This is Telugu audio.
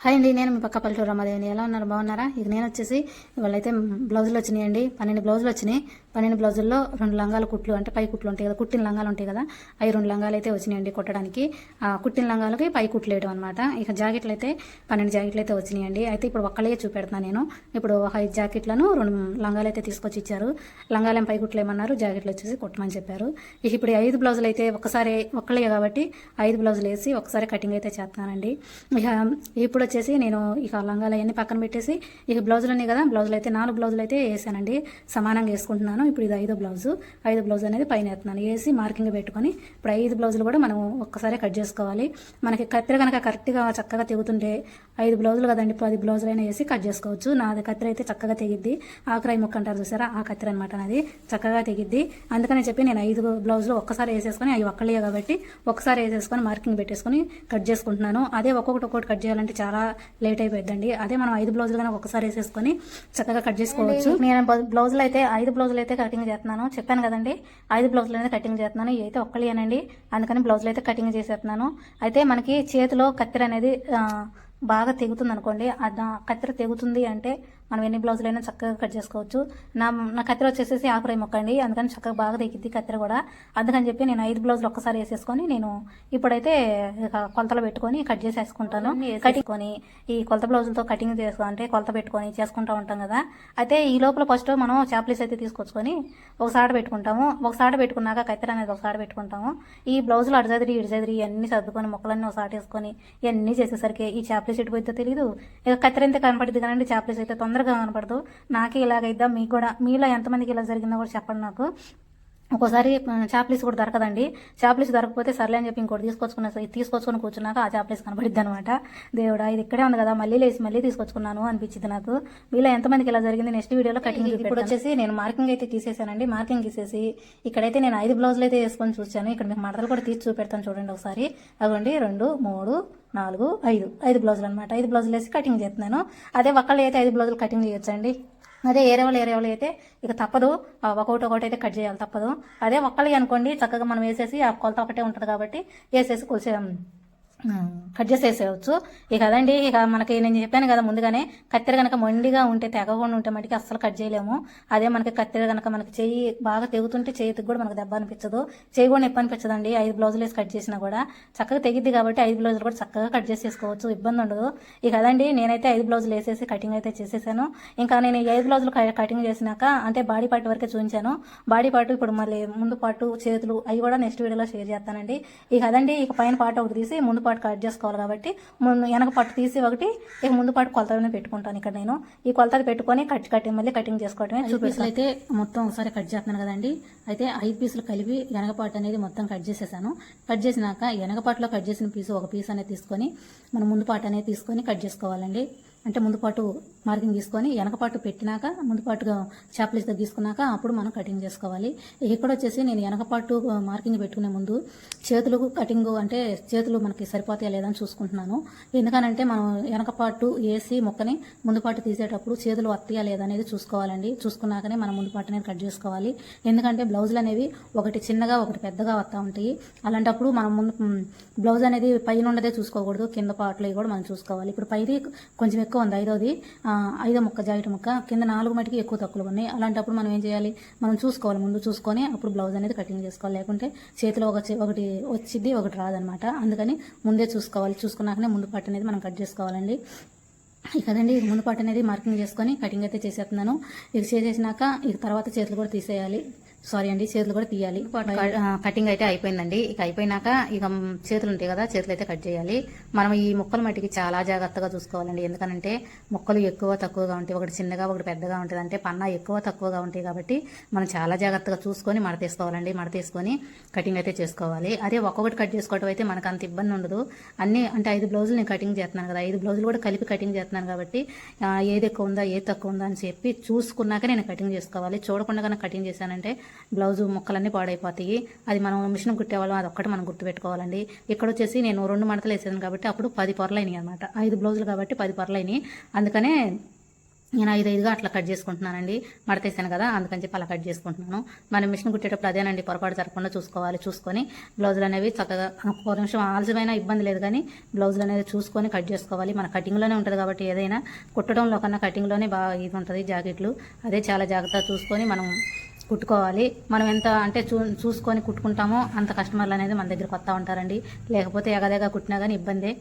హాయ్ అండి నేను మీ పక్క పల్లెటూరు రమాదేవిని. ఎలా ఉన్నారు? బాగున్నారా? ఇక నేను వచ్చేసి వాళ్ళైతే బ్లౌజులు వచ్చినాయండి పన్నెండు బ్లౌజులు వచ్చినాయి పన్నెండు బ్లౌజుల్లో రెండు లంగాల కుట్లు అంటే పై కుట్లు ఉంటాయి కదా కుట్టిన లంగాలు ఉంటాయి కదా అవి రెండు లంగాలు అయితే వచ్చినాయండి కుట్టడానికి. కుట్టిన లంగాలకి పై కుట్లు వేయడం అనమాట ఇక జాకెట్లు అయితే పన్నెండు జాకెట్లు అయితే వచ్చినాయండి. అయితే ఇప్పుడు ఒక్కళ్ళే చూపెడుతున్నాను నేను. ఇప్పుడు ఒక ఐదు జాకెట్లను రెండు లంగాలు అయితే తీసుకొచ్చి ఇచ్చారు. లంగాలేం పై కుట్లు ఏమన్నారు జాకెట్లు వచ్చేసి కుట్టమని చెప్పారు. ఇక ఇప్పుడు ఐదు బ్లౌజులు అయితే ఒకసారి ఒక్కలే కాబట్టి ఐదు బ్లౌజులు వేసి ఒకసారి కటింగ్ అయితే చేస్తానండి ఇక ఇప్పుడు వచ్చేసి నేను ఇక లంగాలు అవన్నీ పక్కన పెట్టేసి ఇక బ్లౌజులు ఉన్నాయి కదా బ్లౌజులు అయితే నాలుగు బ్లౌజులు అయితే వేసానండి. సమానంగా వేసుకుంటున్నాను. ఇప్పుడు ఇది ఐదో బ్లౌజు. ఐదు బ్లౌజ్ అనేది పైన వేస్తున్నాను వేసి మార్కింగ్ పెట్టుకొని ఇప్పుడు ఐదు బ్లౌజులు కూడా మనం ఒక్కసారి కట్ చేసుకోవాలి. మనకి కత్తిర కనుక కరెక్ట్గా చక్కగా తెగుతుంటే ఐదు బ్లౌజులు కదండి పది బ్లౌజులు అయినా వేసి కట్ చేసుకోవచ్చు. నాది కత్తిర అయితే చక్కగా తెగిద్ది. ఆకరాయి ముక్క అంటారు చూసారా? ఆ కత్తిర అనమాట అది చక్కగా తెగిద్ది. అందుకని చెప్పి నేను ఐదు బ్లౌజులు ఒక్కసారి వేసేసుకొని అవి ఒక్కలే కాబట్టి ఒకసారి వేసేసుకొని మార్కింగ్ పెట్టేసుకొని కట్ చేసుకుంటున్నాను. అదే ఒక్కొక్కటి ఒక్కొక్కటి కట్ చేయాలంటే చాలా లేట్ అయిపోయిందండి అదే మనం ఐదు బ్లౌజులు కనుక ఒకసారి వేసేసుకొని చక్కగా కట్ చేసుకోవచ్చు. నేను బ్లౌజులు అయితే ఐదు బ్లౌజులు అయితే అయితే కటింగ్ చేస్తున్నాను. చెప్పాను కదండి ఐదు బ్లౌజులు అయితే కటింగ్ చేస్తున్నాను. ఇవి అయితే ఒక్కలేనండి అందుకని బ్లౌజులు అయితే కటింగ్ చేసేస్తున్నాను. అయితే మనకి చేతిలో కత్తెర అనేది బాగా తెగుతుంది అనుకోండి అది కత్తెర తెగుతుంది అంటే మనం ఎన్ని బ్లౌజులైనా చక్కగా కట్ చేసుకోవచ్చు. నా నా కత్తెర వచ్చేసేసి ఆకురాయి మొక్క అండి. అందుకని చక్కగా బాగా తెగిద్ది కత్తెర కూడా. అందుకని చెప్పి నేను ఐదు బ్లౌజులు ఒక్కసారి వేసేసుకొని నేను ఇప్పుడైతే కొలతలు పెట్టుకొని కట్ చేసేసుకుంటాను. కట్టుకొని ఈ కొలత బ్లౌజులతో కటింగ్ చేసుకో అంటే కొలత పెట్టుకొని చేసుకుంటూ ఉంటాం కదా. అయితే ఈ లోపల ఫస్ట్ మనం చాప్లీస్ అయితే తీసుకొచ్చుకొని ఒక సాడ పెట్టుకుంటాము. ఒక సాడ పెట్టుకున్నాక కత్తెర అనేది ఒక సాడ పెట్టుకుంటాము. ఈ బ్లౌజులు అడచదిరి ఇడచదిరి ఇవన్నీ సర్దుకొని మొక్కలన్నీ ఒక సాట వేసుకొని ఇవన్నీ చేసేసరికి ఈ చాప్లీస్ ఎటు పోయిద్దో తెలియదు ఇక కత్తెర ఎంత కనపడుతుంది కానీ చాప్లీస్ అయితే తొందరగా కనపడదు. నాకే ఇలాగైద్దా? మీకు కూడా మీలో ఎంతమందికి ఇలా జరిగిందో కూడా చెప్పండి నాకు. ఒక్కోసారి చాప్లీస్ కూడా దొరకదండి. చాప్లీస్ దొరకకపోతే సర్లే అని చెప్పి ఇంకోటి తీసుకొచ్చుకున్నా తీసుకొచ్చుకొని కూర్చున్నాక ఆ చాప్లీస్ కనబడిద్ది అనమాట దేవుడా ఇది ఇక్కడే ఉంది కదా మళ్ళీ లేచి మళ్ళీ తీసుకొచ్చుకున్నాను అనిపించింది నాకు. మీలో ఎంతమందికి ఇలా జరిగింది నెక్స్ట్ వీడియోలో కటింగ్ ఇప్పుడు వచ్చేసి నేను మార్కింగ్ అయితే తీసేసానండి. మార్కింగ్ తీసేసి ఇక్కడైతే నేను ఐదు బ్లౌజులు అయితే వేసుకొని చూశాను. ఇక్కడ మీకు మడతలు కూడా తీసి చూపెడతాను చూడండి ఒకసారి. అవ్వండి రెండు మూడు నాలుగు ఐదు. ఐదు బ్లౌజులు అనమాట ఐదు బ్లౌజులు వేసి కటింగ్ చేస్తున్నాను. అదే ఒక్కళ్ళు అయితే ఐదు బ్లౌజులు కటింగ్ చేయొచ్చండి. అదే ఏరే వాళ్ళు ఏరే వాళ్ళు అయితే ఇక తప్పదు. ఒకటి ఒకటి అయితే కట్ చేయాలి తప్పదు. అదే ఒక్కళ్ళు అనుకోండి చక్కగా మనం వేసేసి ఆ కొలత ఒకటే ఉంటుంది కాబట్టి వేసేసి కొంచెం కట్ చేసేసేయచ్చు. ఇక అదండి ఇక మనకి నేను చెప్పాను కదా ముందుగానే కత్తెర కనుక మొండిగా ఉంటే తెగకుండా ఉంటే మటుకి అస్సలు కట్ చేయలేము. అదే మనకి కత్తెర కనుక మనకి చెయ్యి బాగా తెగుతుంటే చేతికి కూడా మనకు దెబ్బ అనిపించదు. చేయి కూడా నొప్పి అనిపించదండి. ఐదు బ్లౌజులు వేసి కట్ చేసినా కూడా. చక్కగా తెగిద్ది కాబట్టి ఐదు బ్లౌజులు కూడా చక్కగా కట్ చేసేసుకోవచ్చు. ఇబ్బంది ఉండదు. ఇక అదండి నేనైతే ఐదు బ్లౌజులు వేసేసి కటింగ్ అయితే చేసేసాను. ఇంకా నేను ఐదు బ్లౌజులు క- కటింగ్ చేసినాక అంటే బాడీ పార్ట్ వరకే చూపించాను బాడీ పార్ట్ ఇప్పుడు మళ్ళీ ముందు పాటు చేతులు అవి కూడా నెక్స్ట్ వీడియోలో షేర్ చేస్తానండి. ఇక అదండి ఇక పైన పార్ట్ ఒకటి తీసి ముందు పార్ట్ కట్ చేసుకోవాలి కాబట్టి ముందు వెనక పార్ట్ తీసి ఒకటి ఇక ముందు పార్ట్ కొలతలోనే పెట్టుకుంటాను ఇక్కడ నేను. ఈ కొలతలు పెట్టుకొని కట్ కట్టి మళ్ళీ కటింగ్ చేసుకోవడమే చూపిస్తాను. అయితే మొత్తం ఒకసారి కట్ చేస్తున్నాను కదండి. అయితే ఐదు పీసులు కలిపి వెనక పార్ట్ అనేది మొత్తం కట్ చేసేసాను. కట్ చేసినాక వెనక పార్ట్లో కట్ చేసిన పీసు ఒక పీస్ అనేది తీసుకొని మనం ముందు పార్ట్ అనేది తీసుకొని కట్ చేసుకోవాలండి. అంటే ముందు పాటు మార్కింగ్ తీసుకొని వెనకపాటు పెట్టినాక ముందుపాటుగా పాటుగా తీసుకున్నాక అప్పుడు మనం కటింగ్ చేసుకోవాలి. ఇక్కడ వచ్చేసి నేను వెనకపాటు మార్కింగ్ పెట్టుకునే ముందు చేతులకు కటింగ్ అంటే చేతులు మనకి సరిపోతాయా లేదా అని చూసుకుంటున్నాను. ఎందుకనంటే మనం వెనకపాటు వేసి మొక్కని ముందుపాటు తీసేటప్పుడు చేతులు వస్తాయా లేదా అనేది చూసుకోవాలండి. చూసుకున్నాకనే మనం ముందుపాటు అనేది కట్ చేసుకోవాలి. ఎందుకంటే బ్లౌజులు అనేవి ఒకటి చిన్నగా ఒకటి పెద్దగా వస్తూ ఉంటాయి. అలాంటప్పుడు మనం ముందు బ్లౌజ్ అనేది పైన ఉండదే చూసుకోకూడదు. కింద పాటలు కూడా మనం చూసుకోవాలి. ఇప్పుడు పైది కొంచెం ఎక్కువ ఉంది. ఐదోది ఐదో ముక్క జాకెట్ ముక్క కింద నాలుగు మటుకి ఎక్కువ తక్కువలు ఉన్నాయి. అలాంటప్పుడు మనం ఏం చేయాలి? మనం చూసుకోవాలి ముందు చూసుకొని అప్పుడు బ్లౌజ్ అనేది కటింగ్ చేసుకోవాలి. లేకుంటే చేతిలో ఒక ఒకటి వచ్చింది ఒకటి రాదనమాట. అందుకని ముందే చూసుకోవాలి. చూసుకున్నాకనే ముందు పట్టు అనేది మనం కట్ చేసుకోవాలండి. ఇక కదండి ముందు పట్టు అనేది మార్కింగ్ చేసుకొని కటింగ్ అయితే చేసేస్తున్నాను. ఇది చేసేసినాక ఇక తర్వాత చేతులు కూడా తీసేయాలి. సారీ అండి చేతులు కూడా తీయాలి. కటింగ్ అయితే అయిపోయిందండి. ఇక అయిపోయినాక ఇక చేతులు ఉంటాయి కదా చేతులు అయితే కట్ చేయాలి. మనం ఈ ముక్కలు మట్టికి చాలా జాగ్రత్తగా చూసుకోవాలండి. ఎందుకంటే ముక్కలు ఎక్కువ తక్కువగా ఉంటాయి. ఒకటి చిన్నగా ఒకటి పెద్దగా ఉంటుంది. అంటే పన్నా ఎక్కువ తక్కువగా ఉంటాయి కాబట్టి మనం చాలా జాగ్రత్తగా చూసుకొని మడతేసుకోవాలండి. మడతేసుకొని కటింగ్ అయితే చేసుకోవాలి. అదే ఒక్కొక్కటి కట్ చేసుకోవడం అయితే మనకు అంత ఇబ్బంది ఉండదు. అన్ని అంటే ఐదు బ్లౌజులు నేను కటింగ్ చేస్తున్నాను కదా. ఐదు బ్లౌజులు కూడా కలిపి కటింగ్ చేస్తున్నాను కాబట్టి ఏది ఎక్కువ ఉందా ఏది తక్కువ ఉందా అని చెప్పి చూసుకున్నాక నేను కటింగ్ చేసుకోవాలి. చూడకుండా కటింగ్ చేశానంటే బ్లౌజు ముక్కలన్నీ పాడైపోతాయి. అది మనం మిషన్ కుట్టేవాళ్ళం అది ఒక్కటి మనం గుర్తుపెట్టుకోవాలండి. ఇక్కడ వచ్చేసి నేను రెండు మడతలు వేసాను కాబట్టి అప్పుడు పది పొరలు అయినాయి అనమాట ఐదు బ్లౌజులు కాబట్టి పది పొరలు అయినాయి. అందుకనే నేను ఐదు ఐదుగా అట్లా కట్ చేసుకుంటున్నానండి. మడతేసాను కదా అందుకని చెప్పి అలా కట్ చేసుకుంటున్నాను. మనం మిషన్ కుట్టేటప్పుడు అదేనండి పొరపాటు జరగకుండా చూసుకోవాలి చూసుకొని బ్లౌజులు అనేవి చక్కగా ఒక నిమిషం ఆలస్యమైన ఇబ్బంది లేదు కానీ బ్లౌజులు అనేది చూసుకొని కట్ చేసుకోవాలి. మన కటింగ్లోనే ఉంటుంది కాబట్టి ఏదైనా కుట్టడంలో కన్నా కటింగ్లోనే బాగా ఇది ఉంటుంది జాకెట్లు. అదే చాలా జాగ్రత్తగా చూసుకొని మనం కుట్టుకోవాలి. మనం ఎంత అంటే చూ చూసుకొని కుట్టుకుంటామో అంత కస్టమర్లు అనేది మన దగ్గరకు వస్తూ ఉంటారండి. లేకపోతే ఎగదేగా కుట్టినా కానీ ఇబ్బందే.